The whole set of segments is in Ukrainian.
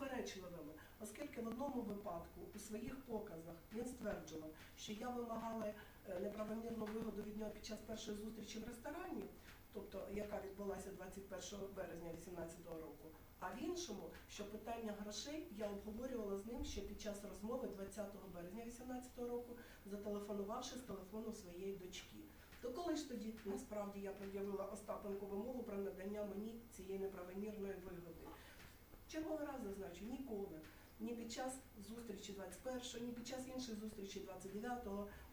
суперечливими, оскільки в одному випадку у своїх показах він стверджував, що я вимагала е, неправомірну вигоду від нього під час першої зустрічі в ресторані, тобто яка відбулася 21 березня 2018 року. А в іншому, що питання грошей я обговорювала з ним ще під час розмови 20 березня 2018 року, зателефонувавши з телефону своєї дочки. То коли ж тоді насправді я пред'явила Остапенку вимогу про надання мені цієї неправомірної вигоди? Черговий раз зазначу, ніколи. Ні під час зустрічі 21, ні під час інших зустрічей 29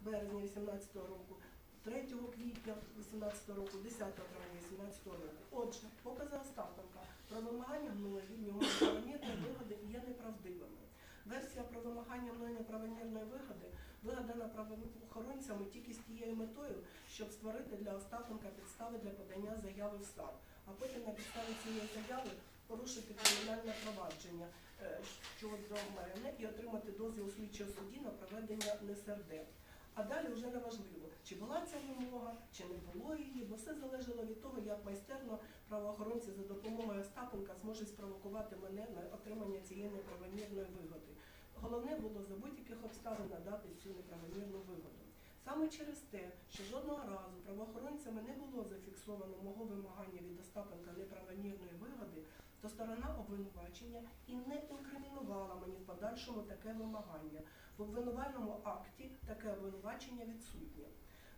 березня 2018 року, 3 квітня 2018 року, 10 травня 2018 року. Отже, покази Остапенка про вимагання мною від неправомірної вигоди є неправдивими. Версія про вимагання мною неправомірної вигоди вигадана правоохоронцями тільки з тією метою, щоб створити для Остапенка підстави для подання заяви в САП, а потім на підставі цієї заяви порушити кримінальне провадження е, щодо мене і отримати дозвіл слідчого судді на проведення НСРД. А далі вже не важливо, чи була ця вимога, чи не було її, бо все залежало від того, як майстерно правоохоронці за допомогою Остапенка зможуть спровокувати мене на отримання цієї неправомірної вигоди. Головне було за будь-яких обставин надати цю неправомірну вигоду. Саме через те, що жодного разу правоохоронцями не було зафіксовано мого вимагання від Остапенка неправомірної вигоди, то сторона обвинувачення і не інкримінувала мені в подальшому таке вимагання. В обвинувальному акті таке обвинувачення відсутнє.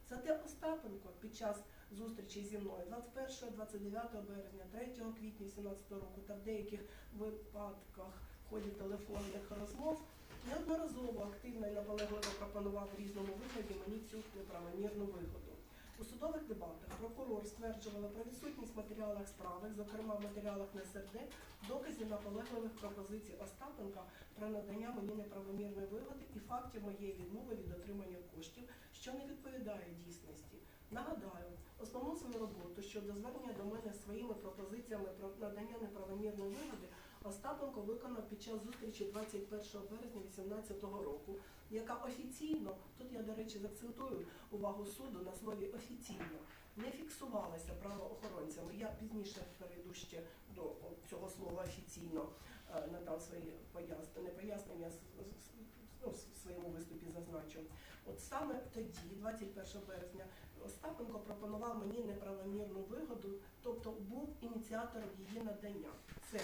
Зате Остапенко під час зустрічі зі мною 21, 29 березня, 3 квітня 2017 року та в деяких випадках в ході телефонних розмов неодноразово активно і наполегливо пропонував в різному вигляді мені цю неправомірну вигоду. У судових дебатах прокурор стверджувала про відсутність матеріалах справи, зокрема в матеріалах НСРД, доказів наполегливих пропозицій Остапенка про надання мені неправомірної вигоди і фактів моєї відмови від отримання коштів, що не відповідає дійсності. Нагадаю, основну свою роботу щодо звернення до мене своїми пропозиціями про надання неправомірної вигоди Остапенко виконав під час зустрічі 21 березня 2018 року, яка офіційно, тут я, до речі, заакцентую увагу суду на слові офіційно, не фіксувалася правоохоронцями. Я пізніше перейду ще до цього слова офіційно, е, надам свої пояснення, не пояснення, ну, в своєму виступі зазначу. От саме тоді, 21 березня, Остапенко пропонував мені неправомірну вигоду, тобто був ініціатором її надання. Це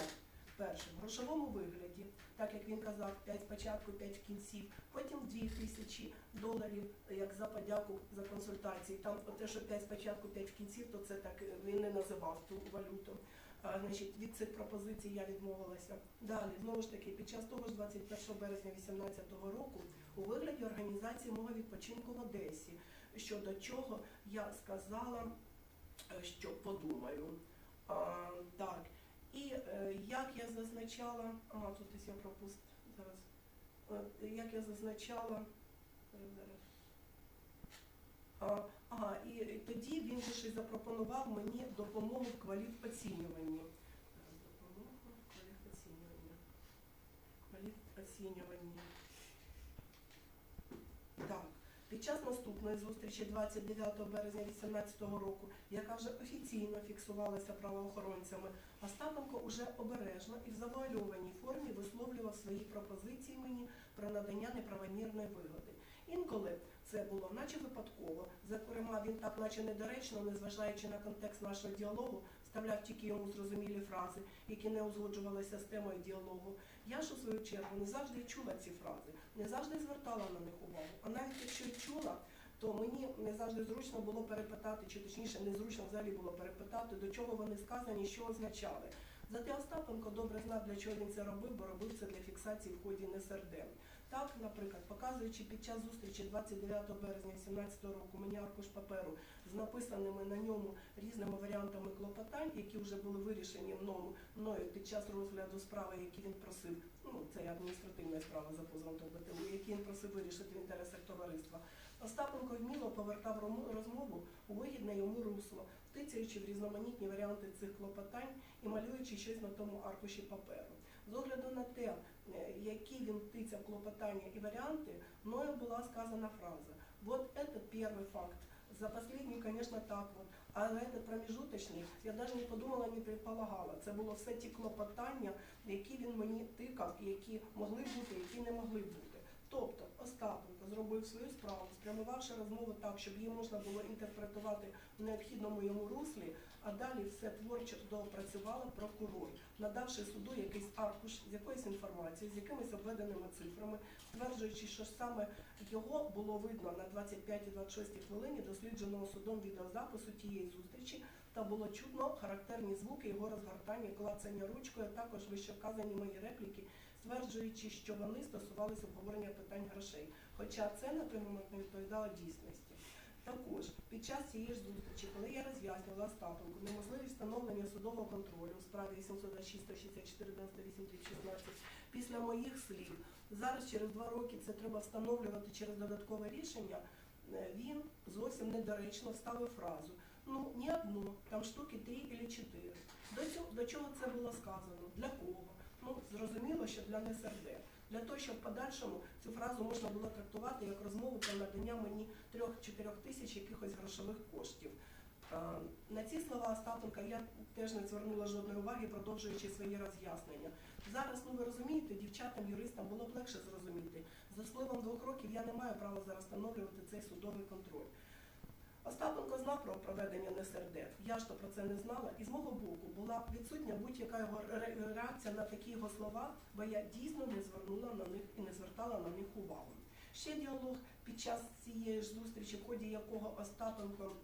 перше в грошовому вигляді, так як він казав, 5 спочатку, 5 в кінці, потім 2 тисячі доларів, як за подяку за консультації. Там те, що 5 спочатку, 5 в кінці, то це так е, він не називав ту валюту. А, значить, від цих пропозицій я відмовилася. Далі, знову ж таки, під час того ж 21 березня 2018 року у вигляді організації мого відпочинку в Одесі, щодо чого я сказала, е, що подумаю. А, так. І е, як я зазначала, ага, тут десь я пропустила зараз. Е, як я зазначала, зараз. А, і тоді він ще запропонував мені допомогу в кваліфоцінюванні. Допомогу в кваліфоцінюванні. Кваліфоцінюванні. Так. Під час наступної зустрічі 29 березня 2018 року, яка вже офіційно фіксувалася правоохоронцями, Остапенко уже обережно і в завуальованій формі висловлював свої пропозиції мені про надання неправомірної вигоди. Інколи це було наче випадково, зокрема він так наче недоречно, незважаючи на контекст нашого діалогу, вставляв тільки йому зрозумілі фрази, які не узгоджувалися з темою діалогу. Я ж у свою чергу не завжди чула ці фрази, не завжди звертала на них увагу. А навіть якщо й чула, то мені не завжди зручно було перепитати, чи точніше незручно взагалі було перепитати, до чого вони сказані, що означали. Зате Остапенко добре знав, для чого він це робив, бо робив це для фіксації в ході НСРД. Так, наприклад, показуючи під час зустрічі 29 березня 2017 року мені аркуш паперу з написаними на ньому різними варіантами клопотань, які вже були вирішені мною, під час розгляду справи, які він просив, ну це адміністративна справа за позовом до БТУ, які він просив вирішити в інтересах товариства. Остапенко вміло повертав розмову у вигідне йому русло, тицяючи в різноманітні варіанти цих клопотань і малюючи щось на тому аркуші паперу. З огляду на те, які він тицяв клопотання і варіанти, мною була сказана фраза. Вот этот первый факт за последний, конечно, так вот. А этот промежуточний, я навіть не подумала, не предполагала. Це було все ті клопотання, які він мені тикав, і які могли бути, які не могли бути. Тобто Остапенко зробив свою справу, спрямувавши розмову так, щоб її можна було інтерпретувати в необхідному йому руслі, а далі все творчо доопрацювала прокурор, надавши суду якийсь аркуш з якоюсь інформацією, з якимись обведеними цифрами, стверджуючи, що саме його було видно на 25-26 хвилині дослідженого судом відеозапису тієї зустрічі, та було чутно характерні звуки його розгортання, клацання ручкою, а також вищевказані мої репліки, стверджуючи, що вони стосувалися обговорення питань грошей. Хоча це на той момент не відповідало дійсності. Також під час цієї ж зустрічі, коли я роз'яснювала Остапенку неможливість встановлення судового контролю у справі 826 164 98 16 після моїх слів, зараз через два роки це треба встановлювати через додаткове рішення, е, він зовсім недоречно вставив фразу. Ну, не одну, там штуки три або чотири. До, до чого це було сказано? Для кого? Ну, зрозуміло, що для НСРД. Для того, щоб в подальшому цю фразу можна було трактувати як розмову про надання мені 3-4 тисяч якихось грошових коштів. Е, На ці слова Остапенка я теж не звернула жодної уваги, продовжуючи свої роз'яснення. Зараз, ну ви розумієте, дівчатам, юристам було б легше зрозуміти. За спливом двох років я не маю права зараз встановлювати цей судовий контроль. Остапенко знав про проведення НСРД, я ж то про це не знала, і з мого боку була відсутня будь-яка його реакція на такі його слова, бо я дійсно не звернула на них і не звертала на них увагу. Ще діалог під час цієї ж зустрічі, в ході якого Остапенко,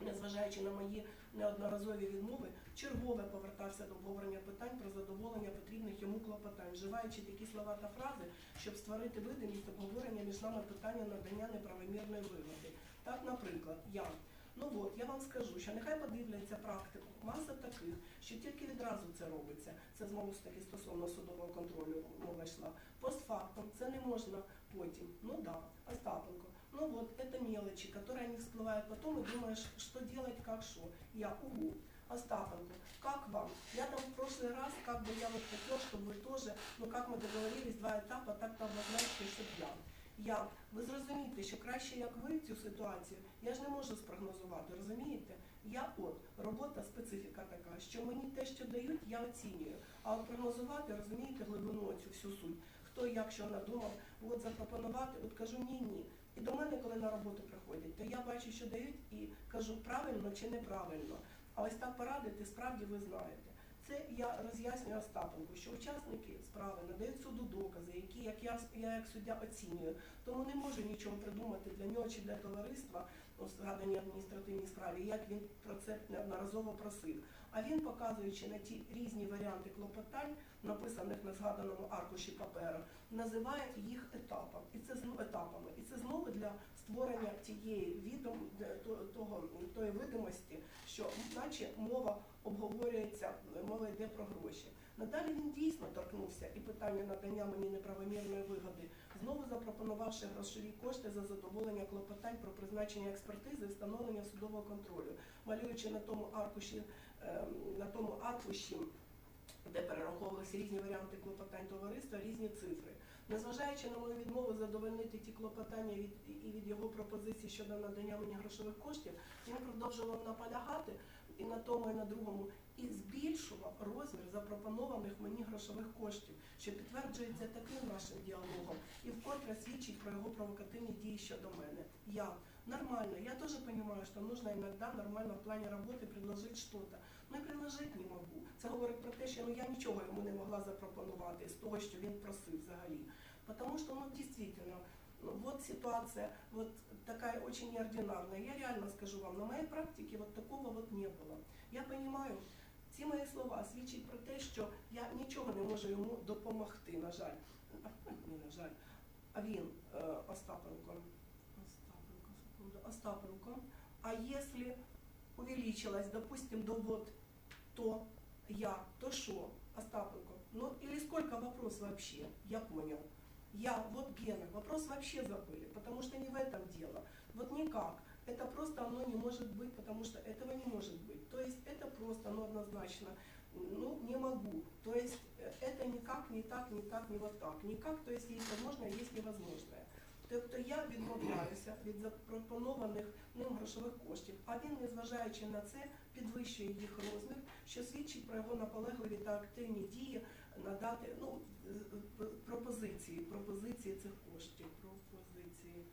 незважаючи на мої неодноразові відмови, чергове повертався до обговорення питань про задоволення потрібних йому клопотань, вживаючи такі слова та фрази, щоб створити видимість обговорення між нами питання надання неправомірної вигоди. Так, наприклад, я. Ну от, я вам скажу, що нехай подивляться практику. Маса таких, що тільки відразу це робиться. Це знову ж таки стосовно судового контролю мова йшла. Постфактум це не можна потім. Ну да, Остапенко. Ну вот, это мелочи, которые не всплывают потом, и думаешь, что делать, как что. Я, угу. Остапенко, как вам? Я там в прошлый раз, как бы я вот хотел, чтобы вы тоже, ну как мы договорились, два етапи, так там обозначити, щоб я. Я, ви зрозумієте, що краще, як ви цю ситуацію, я ж не можу спрогнозувати, розумієте? Я от, робота специфіка така, що мені те, що дають, я оцінюю. А от прогнозувати, розумієте, глибину цю всю суть. Хто як що надумав, от запропонувати, от кажу ні, ні. І до мене, коли на роботу приходять, то я бачу, що дають, і кажу правильно чи неправильно. А ось так порадити, справді ви знаєте. Це я роз'яснюю Остапенку, що учасники справи надають суду докази, які як я, я як суддя оцінюю. Тому не можу нічого придумати для нього чи для товариства у згаданій адміністративній справі, як він про це неодноразово просив. А він, показуючи на ті різні варіанти клопотань, написаних на згаданому аркуші паперу, називає їх етапом. І це знову етапами. І це знову для створення тієї відом того тої видимості, що наче мова обговорюється, мова йде про гроші. Надалі він дійсно торкнувся і питання надання мені неправомірної вигоди, знову запропонувавши грошові кошти за задоволення клопотань про призначення експертизи і встановлення судового контролю, малюючи на тому аркуші, ем, на тому аркуші, де перераховувалися різні варіанти клопотань товариства, різні цифри. Незважаючи на мою відмову задовольнити ті клопотання від і від його пропозицій щодо надання мені грошових коштів, він продовжував наполягати і на тому, і на другому, і збільшував розмір запропонованих мені грошових коштів, що підтверджується таким нашим діалогом, і вкотре свідчить про його провокативні дії щодо мене. Я нормально, я тоже понимаю, что нужно иногда нормально в плане работы предложить что-то. Ну і предложити не можу. Це говорить про те, що ну, я нічого йому не могла запропонувати з того, що він просив взагалі. Потому что, ну, ну, вот ситуация вот такая очень неординарная. Я реально скажу вам, на моей практике вот такого вот не было. Я понимаю, ці мої слова свідчать про те, що я нічого не можу йому допомогти, на жаль. Не на жаль. А він, е, Остапенко, Остапенко, секунду, Остапенко, а если увеличилось, допустим, до вот то я, то что, Остапенко? Ну или сколько вопрос вообще? Я понял Я, вот Гена, вопрос вообще забыли, потому что не в этом дело. Вот никак. Это просто оно не может быть, потому что этого не может быть. То есть это просто, ну однозначно, ну не могу. То есть э, это никак, не так, не так, не вот так. Никак, то есть есть возможное, есть невозможное. Тобто я відмовляюся від запропонованих ним грошових коштів, а він, незважаючи на це, підвищує їх розмір, що свідчить про його наполегливі та активні дії надати ну, з- з- пропозиції, пропозиції цих коштів, пропозиції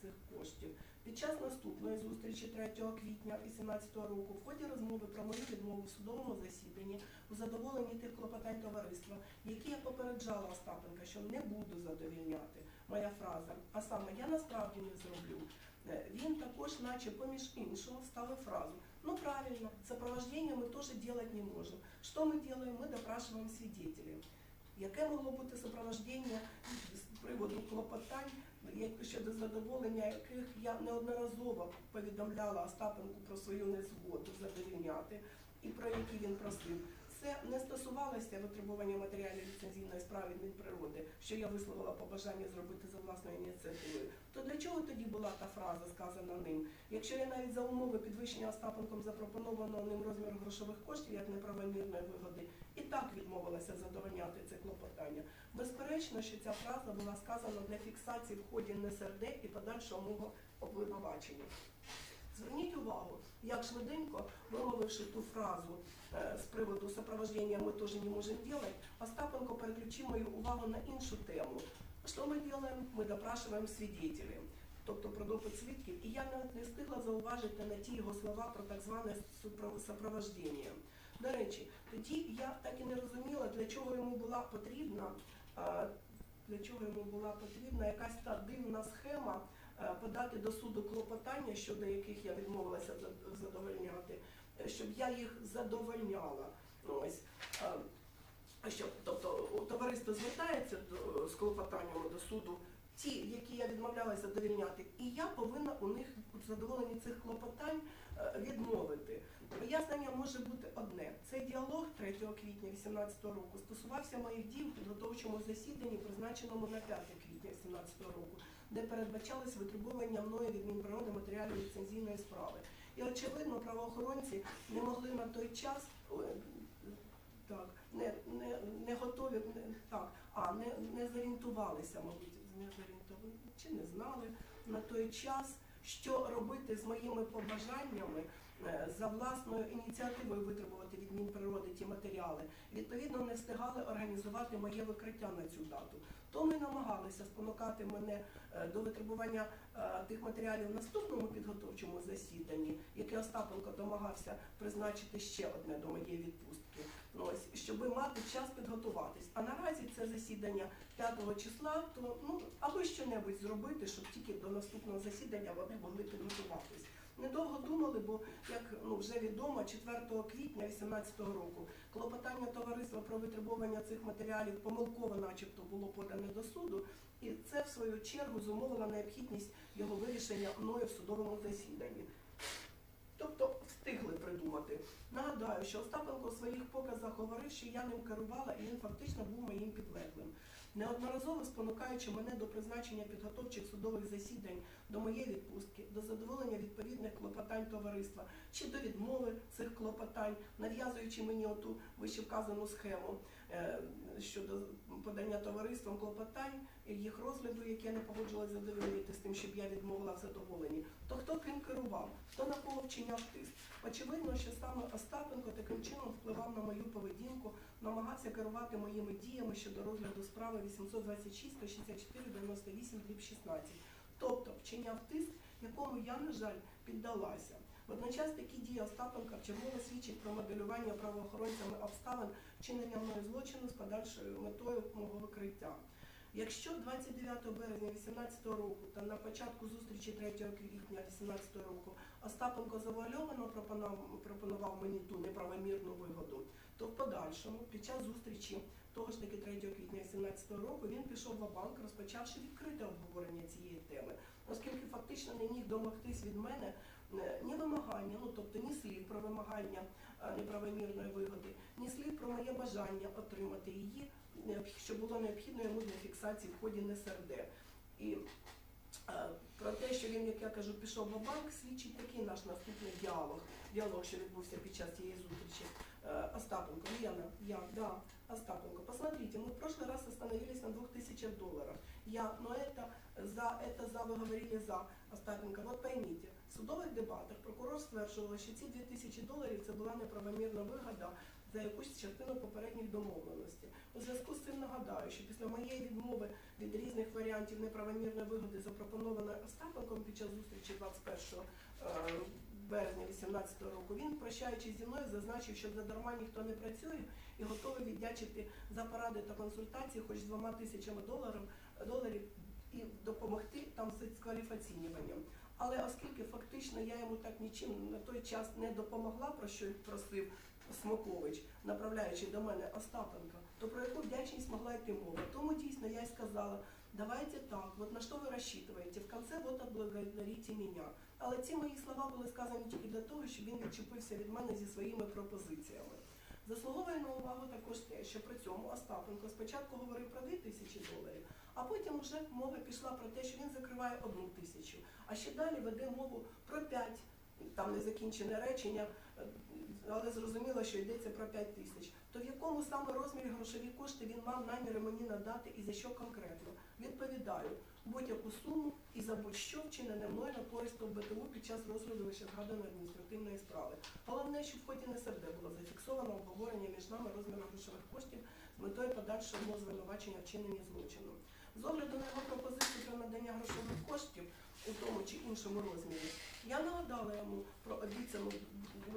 цих коштів. Під час наступної зустрічі 3 квітня 2018 року в ході розмови про мою відмову в судовому засіданні у задоволенні тих клопотань товариства, які я попереджала Остапенка, що не буду задовільняти моя фраза. А саме я насправді не зроблю. Е, Він також, наче поміж іншого, ставив фразу. Ну правильно, сопровождение мы тоже делать не можем. Что мы делаем? Мы допрашиваем свидетелей. Яке могло бути супроводження з приводу клопотань, як- щодо задоволення яких я неодноразово повідомляла Остапенку про свою незгоду задовільняти і про які він просив. Це не стосувалося витребування матеріалів ліцензійної справи Мінприроди, що я висловила побажання зробити за власною ініціативою. То для чого тоді була та фраза, сказана ним? Якщо я навіть за умови підвищення Остапенком запропонованого ним розміру грошових коштів як неправомірної вигоди, і так відмовилася задовольняти це клопотання. Безперечно, що ця фраза була сказана для фіксації в ході НСРД і подальшого мого обвинувачення. Зверніть увагу, як швиденько, вимовивши ту фразу е, з приводу сопровождения ми теж не можемо делать, Остапенко переключив мою увагу на іншу тему. Що ми робимо? Ми допрашуємо свідетелів, тобто про допит свідків. І я навіть не встигла зауважити на ті його слова про так зване супро- сопровождення. До речі, тоді я так і не розуміла, для чого йому була потрібна, е, для чого йому була потрібна якась та дивна схема подати до суду клопотання, щодо яких я відмовилася задовольняти, е, щоб я їх задовольняла. Ось. е, тобто товариство звертається до, з клопотаннями до суду, ті, які я відмовлялася задовільняти, і я повинна у них в задоволенні цих клопотань е, відмовити. Пояснення може бути одне. Цей діалог 3 квітня 2018 року стосувався моїх дій у підготовчому засіданні, призначеному на 5 квітня 2018 року, де передбачалось витребування мною від Мінприроди матеріалів ліцензійної справи. І очевидно, правоохоронці не могли на той час е, так, не, не, не готові, не, так, а не, не зорієнтувалися, мабуть, не зорієнтували, чи не знали на той час, що робити з моїми побажаннями за власною ініціативою витребувати від Мінприроди ті матеріали. Відповідно, не встигали організувати моє викриття на цю дату. То ми намагалися спонукати мене е, до витребування е, тих матеріалів в наступному підготовчому засіданні, яке Остапенко домагався призначити ще одне до моєї відпустки. Ну, ось, щоб мати час підготуватись. А наразі це засідання 5 числа, то ну аби що-небудь зробити, щоб тільки до наступного засідання вони могли підготуватись. Недовго думали, бо як ну вже відомо, 4 квітня 2018 року клопотання товариства про витребування цих матеріалів помилково, начебто, було подане до суду, і це в свою чергу зумовило необхідність його вирішення мною в судовому засіданні. Тобто встигли придумати. Нагадаю, що Остапенко у своїх показах говорив, що я ним керувала і він фактично був моїм підлеглим. Неодноразово спонукаючи мене до призначення підготовчих судових засідань до моєї відпустки, до задоволення відповідних клопотань товариства чи до відмови цих клопотань, нав'язуючи мені оту вищевказану схему щодо подання товариством клопотань їх розгляду, яке не погоджилось задовольнити з тим, щоб я відмовила в задоволенні, то хто ким керував, хто на кого вчиняв тиск. Очевидно, що саме Остапенко таким чином впливав на мою поведінку, намагався керувати моїми діями щодо розгляду справи 826 164 98 16. Тобто вчиняв тиск, якому я, на жаль, піддалася. Водночас такі дії Остапенка вчергово свідчать про моделювання правоохоронцями обставин вчинення мною злочину з подальшою метою мого викриття. Якщо 29 березня 2018 року та на початку зустрічі 3 квітня 2018 року Остапенко завуальовано пропонував, мені ту неправомірну вигоду, то в подальшому, під час зустрічі того ж таки 3 квітня 2017 року, він пішов в банк, розпочавши відкрите обговорення цієї теми, оскільки фактично не міг домогтись від мене ні вимагання, ну тобто ні слів про вимагання е, неправомірної вигоди, ні слів про моє бажання отримати її, що було необхідно йому для фіксації в ході НСРД. І е, про те, що він, як я кажу, пішов в банк, свідчить такий наш наступний діалог, діалог, що відбувся під час цієї зустрічі. Э, Остапенко, Лена, я, да, Остапенко, посмотрите, мы в прошлый раз остановились на 2000 долларах. Я, но это за это за, вы говорили за Остапенко. Вот поймите, в судових дебатах прокурор стверджувала, що ці 2000 доларів це була неправомірна вигода за якусь частину попередніх домовленостей. У зв'язку з цим нагадаю, що після моєї відмови від різних варіантів неправомірної вигоди, запропонованої Остапенком під час зустрічі 21 е, березня 2018 року, він, прощаючись зі мною, зазначив, що задарма ніхто не працює і готовий віддячити за поради та консультації хоч двома тисячами доларів, доларів і допомогти там з кваліфаційнюванням. Але оскільки фактично я йому так нічим на той час не допомогла, про що просив Смокович, направляючи до мене Остапенка, то про яку вдячність могла йти мова. Тому дійсно я й сказала, давайте так, от на що ви розчитуєте, в конце вот отблагодарите мене. Але ці мої слова були сказані тільки для того, щоб він відчепився від мене зі своїми пропозиціями. Заслуговує на увагу також те, що при цьому Остапенко спочатку говорив про 2 тисячі доларів, а потім вже мова пішла про те, що він закриває одну тисячу. А ще далі веде мову про 5, там незакінчене речення, е, але зрозуміло, що йдеться про 5 тисяч. То в якому саме розмірі грошові кошти він мав наміри мені надати і за що конкретно? Відповідаю, будь-яку суму і за будь-що вчинене мною на користь ОБТУ під час розгляду вище згаданої адміністративної справи. Головне, що в ході НСРД було зафіксовано обговорення між нами розміру грошових коштів з метою подальшого звинувачення вчинення злочину. З огляду на його пропозицію про надання грошових коштів у тому чи іншому розмірі, я нагадала йому про обіцяну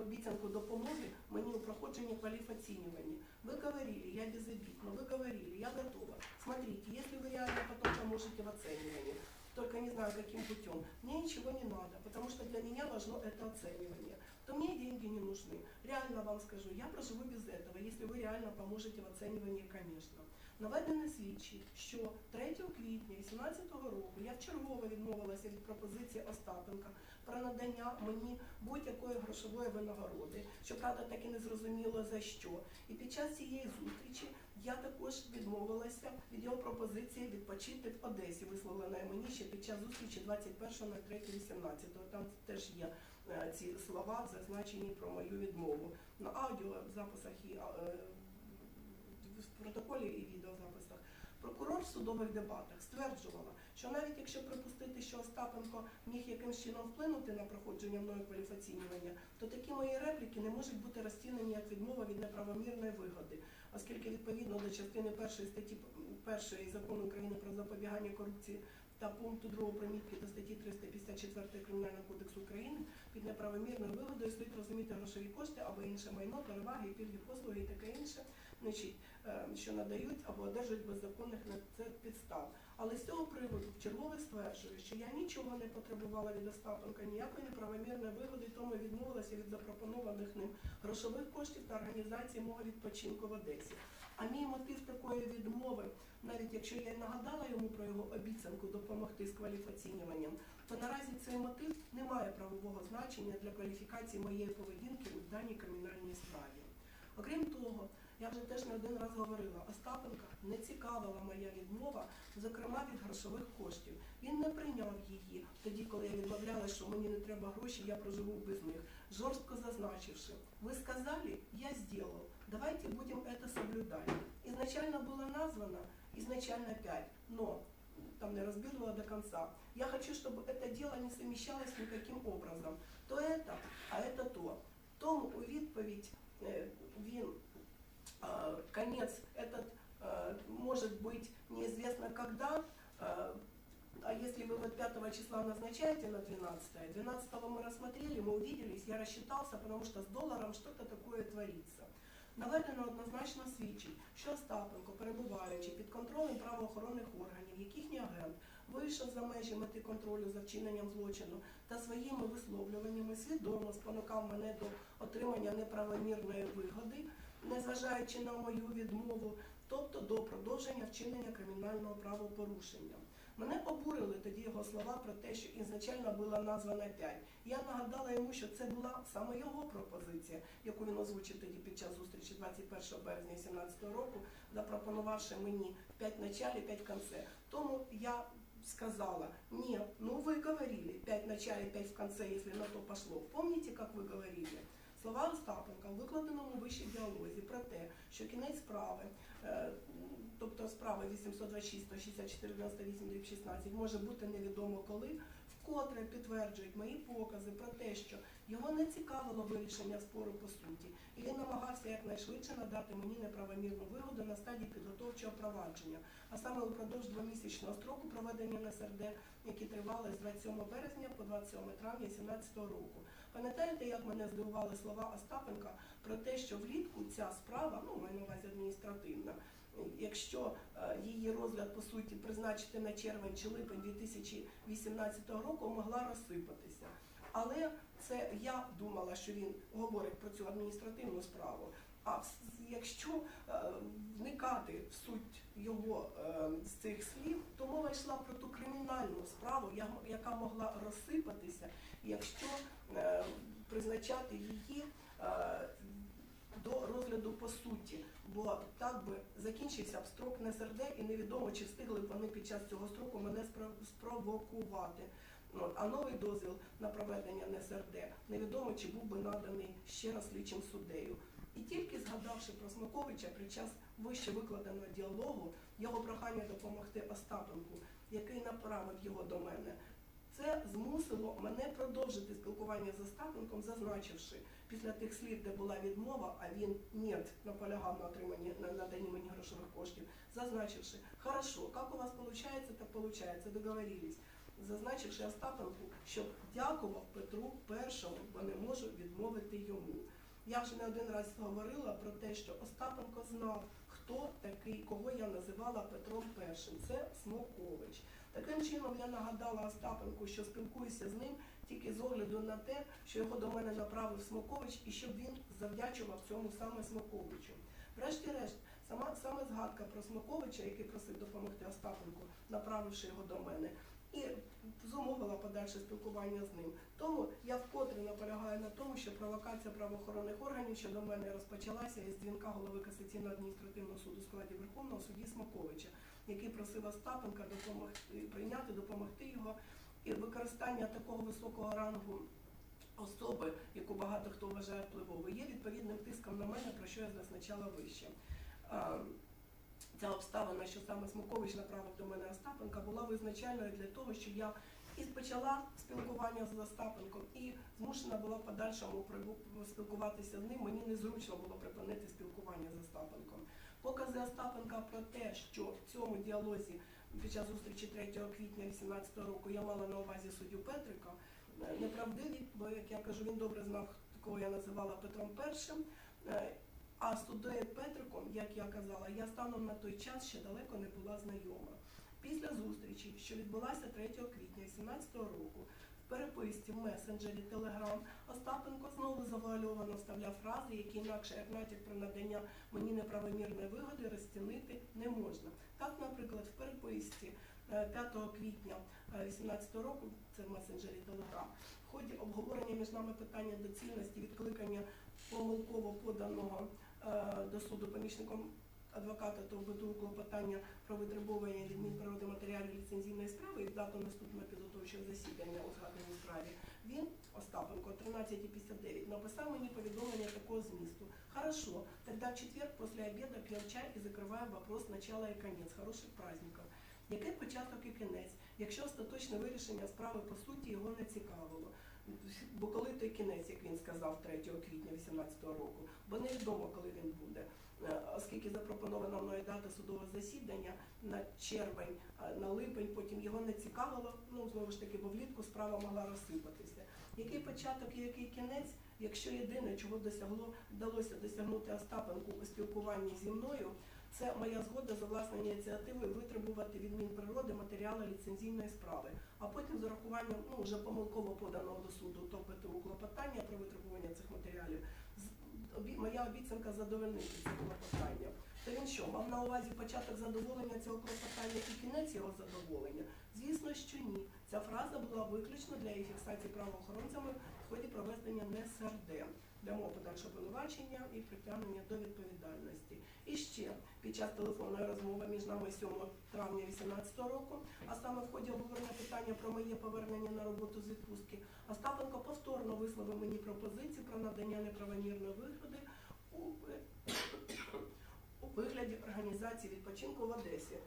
обіцянку допомоги мені у проходженні квалифицирования. Вы говорили, я безобидна, вы говорили, я готова. Смотрите, если вы реально потом поможете в оценивании, только не знаю каким путем, мне ничего не надо, потому что для меня важно это оценивание, то мне деньги не нужны. Реально вам скажу, я проживу без этого, если вы реально поможете в оценивании, конечно. Наведено слідчі, що 3 квітня 2018 року я вчергово відмовилася від пропозиції Остапенка про надання мені будь-якої грошової винагороди, що правда так і не зрозуміло за що. І під час цієї зустрічі я також відмовилася від його пропозиції відпочити в Одесі, висловленої мені ще під час зустрічі 21.03.18. Там теж є е, ці слова, зазначені про мою відмову. На аудіозаписах і протоколі і відеозаписах. Прокурор в судових дебатах стверджувала, що навіть якщо припустити, що Остапенко міг якимсь чином вплинути на проходження мною кваліфоцінювання, то такі мої репліки не можуть бути розцінені як відмова від неправомірної вигоди, оскільки відповідно до частини першої статті першої закону України про запобігання корупції та пункту 2 примітки до статті 354 Кримінального кодексу України під неправомірною вигодою слід розуміти грошові кошти або інше майно, переваги, пільги, послуги і таке інше, значить, е, що надають або одержують беззаконних на це підстав. Але з цього приводу вчергове стверджую, що я нічого не потребувала від Остапенка, ніякої неправомірної вигоди, тому відмовилася від запропонованих ним грошових коштів та організації мого відпочинку в Одесі. А мій мотив такої відмови, навіть якщо я й нагадала йому про його обіцянку допомогти з кваліфоцінюванням, то наразі цей мотив не має правового значення для кваліфікації моєї поведінки у даній кримінальній справі. Окрім того, я вже теж не один раз говорила, Остапенка не цікавила моя відмова, зокрема від грошових коштів. Він не прийняв її тоді, коли я відмовляла, що мені не треба гроші, я проживу без них, жорстко зазначивши, ви сказали, я сделал, давайте будем это соблюдать. Изначально было названо, изначально 5, но там не разбирала до конца. Я хочу, чтобы это дело не совмещалось никаким образом. То это, а это то. Тому у відповідь е, він э, конец этот э, может быть неизвестно когда, э, а если вы вот 5 числа назначаете на 12, 12 мы рассмотрели, мы увиделись, я рассчитался, потому что с долларом что-то такое творится. Наведено однозначно свідчить, що Остапенко, перебуваючи під контролем правоохоронних органів, як їхній агент, вийшов за межі мети контролю за вчиненням злочину та своїми висловлюваннями свідомо спонукав мене до отримання неправомірної вигоди, незважаючи на мою відмову, тобто до продовження вчинення кримінального правопорушення. Мене обурили тоді його слова про те, що ізначально була названа 5. Я нагадала йому, що це була саме його пропозиція, яку він озвучив тоді під час зустрічі 21 березня 2017 року, запропонувавши мені 5 в началі, 5 в конце. Тому я сказала, нет, ну вы говорили, 5 в начале, 5 в конце, если на то пошло. Помните, как вы говорили? Слова Остапенка в викладеному вищій діалозі про те, що кінець справи, е, тобто справи 826 164 98 16 може бути невідомо коли, вкотре підтверджують мої покази про те, що його не цікавило вирішення спору по суті, і він намагався якнайшвидше надати мені неправомірну вигоду на стадії підготовчого провадження, а саме упродовж двомісячного строку проведення НСРД, які тривали з 27 березня по 27 травня 2017 року. Пам'ятаєте, як мене здивували слова Остапенка про те, що влітку ця справа, ну маю на увазі адміністративна, якщо е, її розгляд по суті призначити на червень чи липень 2018 року, могла розсипатися. Але це я думала, що він говорить про цю адміністративну справу. А якщо е, вникати в суть його е, з цих слів, то мова йшла про ту кримінальну справу, яка могла розсипатися, якщо призначати її до розгляду по суті, бо так би закінчився б строк НСРД, і невідомо, чи встигли б вони під час цього строку мене спро- спровокувати. А новий дозвіл на проведення НСРД невідомо, чи був би наданий ще раз слідчим суддею. І тільки згадавши про Смаковича під час вище викладеного діалогу, його прохання допомогти Остапенку, який направив його до мене, це змусило мене продовжити спілкування з Остапенком, зазначивши після тих слів, де була відмова, а він ні, наполягав на отриманні на наданні мені грошових коштів, зазначивши, хорошо, як у вас виходить, так виходить, договорились. Зазначивши Остапенку, що дякував Петру першому, бо не можу відмовити йому. Я вже не один раз говорила про те, що Остапенко знав, хто такий, кого я називала Петром Першим. Це Смокович. Таким чином я нагадала Остапенку, що спілкуюся з ним тільки з огляду на те, що його до мене направив Смокович, і щоб він завдячував цьому саме Смоковичу. Врешті-решт, сама саме згадка про Смоковича, який просив допомогти Остапенку, направивши його до мене, і зумовила подальше спілкування з ним. Тому я вкотре наполягаю на тому, що провокація правоохоронних органів щодо мене розпочалася із дзвінка голови касаційного адміністративного суду складі Верховного судді Смаковича, який просив Остапенка допомогти прийняти, допомогти його і використання такого високого рангу. Особи, яку багато хто вважає впливовою, є відповідним тиском на мене, про що я зазначала вище. Ця обставина, що саме Смокович направив до мене Остапенка, була визначальною для того, що я і почала спілкування з Остапенком, і змушена була в подальшому спілкуватися з ним. Мені незручно було припинити спілкування з Остапенком. Покази Остапенка про те, що в цьому діалозі під час зустрічі 3 квітня 2018 року я мала на увазі суддю Петрика, е, неправдиві, бо як я кажу, він добре знав, кого я називала Петром Першим. Е, А з Петриком, як я казала, я станом на той час ще далеко не була знайома. Після зустрічі, що відбулася 3 квітня 2018 року, переписці в месенджері Telegram Остапенко знову завуальовано вставляв фрази, які інакше як натяк про надання мені неправомірної вигоди розцінити не можна. Так, наприклад, в переписці е, 5 квітня 2018 року, це в месенджері Telegram, в ході обговорення між нами питання доцільності відкликання помилково поданого е, до суду помічником адвоката та ВБТУ клопотання про витребування від Мінприроди матеріалів ліцензійної справи і дату наступного підготовчого засідання у згаданій справі. Він, Остапенко, 13.59, написав мені повідомлення такого змісту. Хорошо, тогда в четверг после обеда пьем чай і закриваємо вопрос начала і конець. Хороших праздників. Який початок і кінець, якщо остаточне вирішення справи по суті його не цікавило? Бо коли той кінець, як він сказав 3 квітня 2018 року, бо невідомо, коли він буде. Е, Оскільки запропонована мною дата судового засідання на червень, е, на липень, потім його не цікавило, ну знову ж таки, бо влітку справа могла розсипатися. Який початок і який кінець, якщо єдине, чого досягло, вдалося досягнути Остапенку у спілкуванні зі мною, це моя згода за власною ініціативою витребувати від Мінприроди матеріали ліцензійної справи, а потім з урахуванням ну, вже помилково поданого до суду то ПТУ клопотання про витребування цих матеріалів. Обі- Моя обіцянка задовольнити це клопотання. То він що, мав на увазі початок задоволення цього клопотання і кінець його задоволення? Звісно, що ні. Ця фраза була виключно для її фіксації правоохоронцями в ході проведення НСРД для мого подальшого обвинувачення і притягнення до відповідальності. І ще під час телефонної розмови між нами 7 травня 2018 року, а саме в ході обговорення питання про моє повернення на роботу з відпустки, Остапенко повторно висловив мені пропозицію про надання неправомірної вигоди у, у вигляді організації відпочинку в Одесі.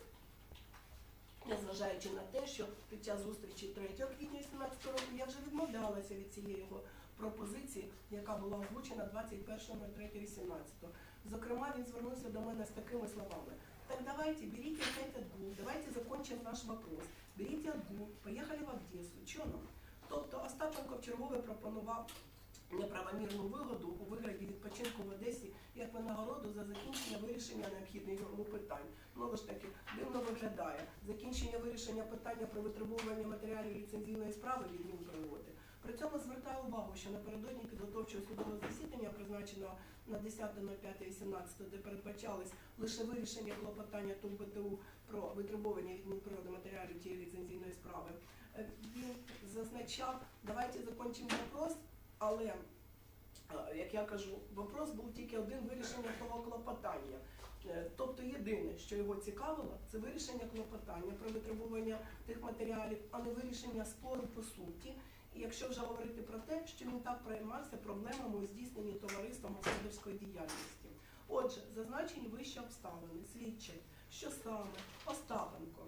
Незважаючи на те, що під час зустрічі 3 квітня 2018 року я вже відмовлялася від цієї його пропозиції, яка була озвучена 21.03.18. Зокрема, він звернувся до мене з такими словами. Так давайте, берите опять отгул, давайте закончим наш вопрос. Берите отгул, поїхали в Одесу. Нам? Тобто Остапенко вчергове пропонував неправомірну вигоду у вигляді відпочинку в Одесі як винагороду за закінчення вирішення необхідних йому питань. Знову ж таки, дивно виглядає закінчення вирішення питання про витребування матеріалів ліцензійної справи від Мінприроди. При цьому звертаю увагу, що напередодні підготовчого судового засідання, призначеного на 10.05.18, де передбачалось лише вирішення клопотання ТУМ ПТУ про витребування від Мінприроди матеріалів тієї ліцензійної справи, е, він зазначав, давайте закінчимо вопрос, але, е, як я кажу, вопрос був тільки один вирішення того клопотання. Е, Тобто єдине, що його цікавило, це вирішення клопотання про витребування тих матеріалів, а не вирішення спору по суті. Якщо вже говорити про те, що він так приймався проблемами у здійсненні товариством господарської діяльності. Отже, зазначені вищі обставини свідчать, що саме Остапенко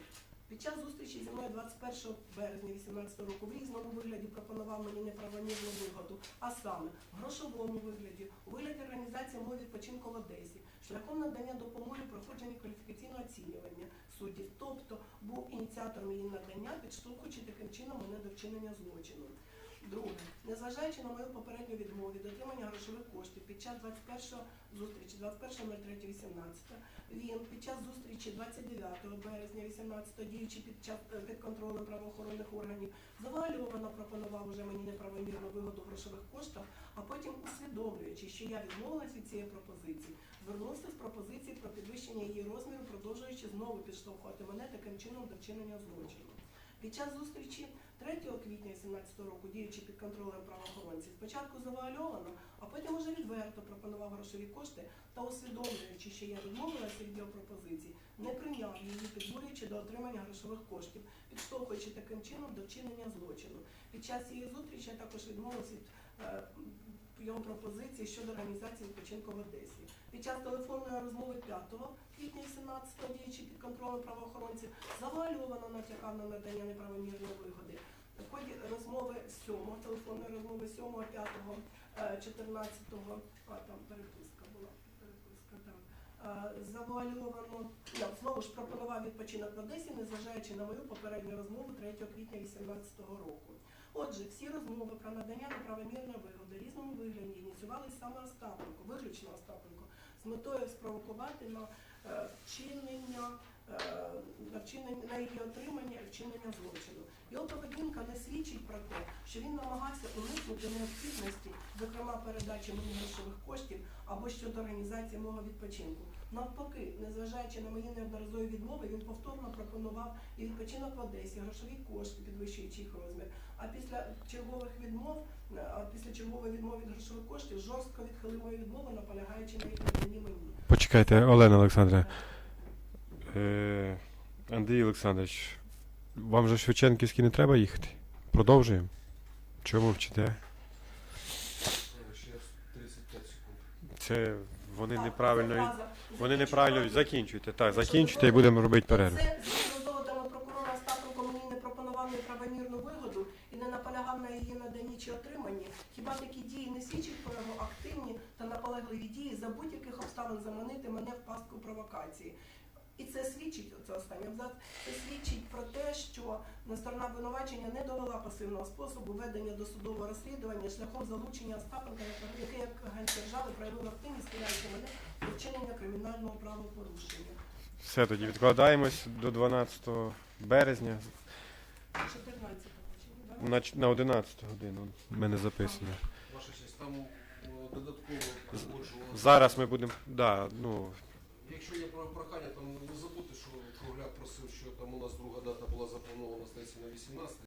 під час зустрічі зі мною 21 березня 2018 року в різному вигляді пропонував мені неправомірну вигоду, а саме в грошовому вигляді, у вигляді організації мови відпочинку в Одесі, шляхом надання допомоги проходження кваліфікаційного оцінювання суддів, тобто був ініціатором її надання, підштовхуючи таким чином мене до вчинення злочину. Друге, незважаючи на мою попередню відмову від отримання грошових коштів під час 21 зустрічі 21.03.18, він під час зустрічі 29 березня 18 діючи під час е, під контролем правоохоронних органів, завуальовано пропонував уже мені неправомірну вигоду в грошових коштах, а потім усвідомлюючи, що я відмовилась від цієї пропозиції, звернувся з пропозицією про підвищення її розміру, продовжуючи знову підштовхувати мене таким чином до вчинення злочину. Під час зустрічі 3 квітня 2017 року, діючи під контролем правоохоронців, спочатку завуальовано, а потім уже відверто пропонував грошові кошти та усвідомлюючи, що я відмовилася від його пропозицій, не прийняв її, підбурюючи до отримання грошових коштів, підштовхуючи таким чином до вчинення злочину. Під час цієї зустрічі я також відмовилася від його пропозиції щодо організації відпочинку в Одесі. Під час телефонної розмови 5 квітня 18 діючи під контролем правоохоронців, завуальовано натякав на надання неправомірної вигоди. В ході розмови 7, телефонної розмови 7, 5, е, 14, а там переписка була, переписка, так. Е, Завуальовано, я знову ж пропонував відпочинок в Одесі, незважаючи на мою попередню розмову 3 квітня 2018 року. Отже, всі розмови про надання неправомірної вигоди різному вигляді ініціювалися саме Остапенко, виключно Остапенко, з метою спровокувати на е, вчинення, е, на вчинення на її отримання і вчинення злочину. Його поведінка не свідчить про те, що він намагався уникнути необхідності, зокрема передачі мені грошових коштів або щодо організації мого відпочинку. Навпаки, незважаючи на мої неодноразові відмови, він повторно пропонував і відпочинок в Одесі, грошові кошти, підвищуючи їх розмір. А після чергових відмов, е, а після чергової відмови від грошових коштів жорстко відхилив мою відмову, наполягаючи на їх наданні мені. Почекайте, Олена Олександре. Е, Андрій Олександрович, вам же Шевченківський не треба їхати? Продовжуємо. Чому вчите? Ще 35 секунд. Це вони неправильно. Вони неправильно закінчуйте. Так, закінчуйте і будемо робити перерву. Це прокурора Остапенко мені не пропонував неправомірну вигоду і не наполягав на її наданні чи отриманні. Хіба такі дії не свідчать про його активні та наполегливі дії за будь-яких обставин заманити мене в пастку провокації? І це свідчить, це останній абзац, це свідчить про те, що на сторона обвинувачення не довела пасивного способу ведення досудового розслідування шляхом залучення Остапенка, який як агент держави проявив активність, стріляючи мене до вчинення кримінального правопорушення. Все, тоді відкладаємось до 12 березня 14 чи ні, на, на 11 годину. У мене записано. Ваша честь, там додатково. Зараз ми будемо. Да, ну, Якщо є прохання, там